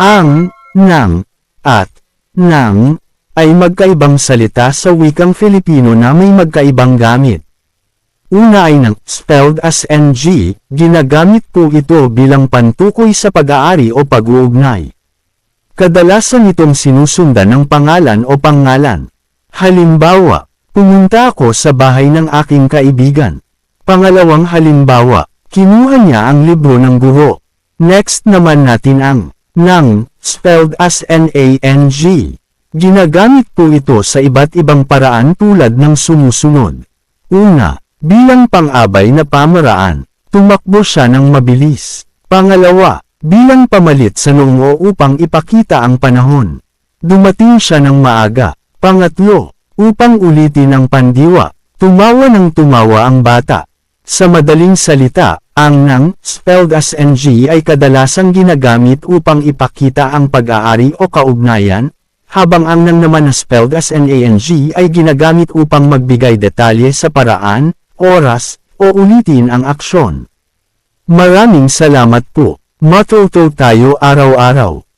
Ang, ng, at, ng, ay magkaibang salita sa wikang Filipino na may magkaibang gamit. Una ay ng, spelled as NG, ginagamit po ito bilang pantukoy sa pag-aari o pag-uugnay. Kadalasan itong sinusundan ng pangalan o pangalan. Halimbawa, pumunta ako sa bahay ng aking kaibigan. Pangalawang halimbawa, kinuha niya ang libro ng guro. Next naman natin ang nang, spelled as N-A-N-G. Ginagamit po ito sa iba't ibang paraan tulad ng sumusunod. Una, bilang pang-abay na pamaraan, tumakbo siya ng mabilis. Pangalawa, bilang pamalit sa nungo upang ipakita ang panahon. Dumating siya ng maaga. Pangatlo, upang ulitin ang pandiwa, tumawa ng tumawa ang bata. Sa madaling salita, ang nang, spelled as NG ay kadalasang ginagamit upang ipakita ang pag-aari o kaugnayan, habang ang nang naman na spelled as NANG ay ginagamit upang magbigay detalye sa paraan, oras, o ulitin ang aksyon. Maraming salamat po. Matuto tayo araw-araw.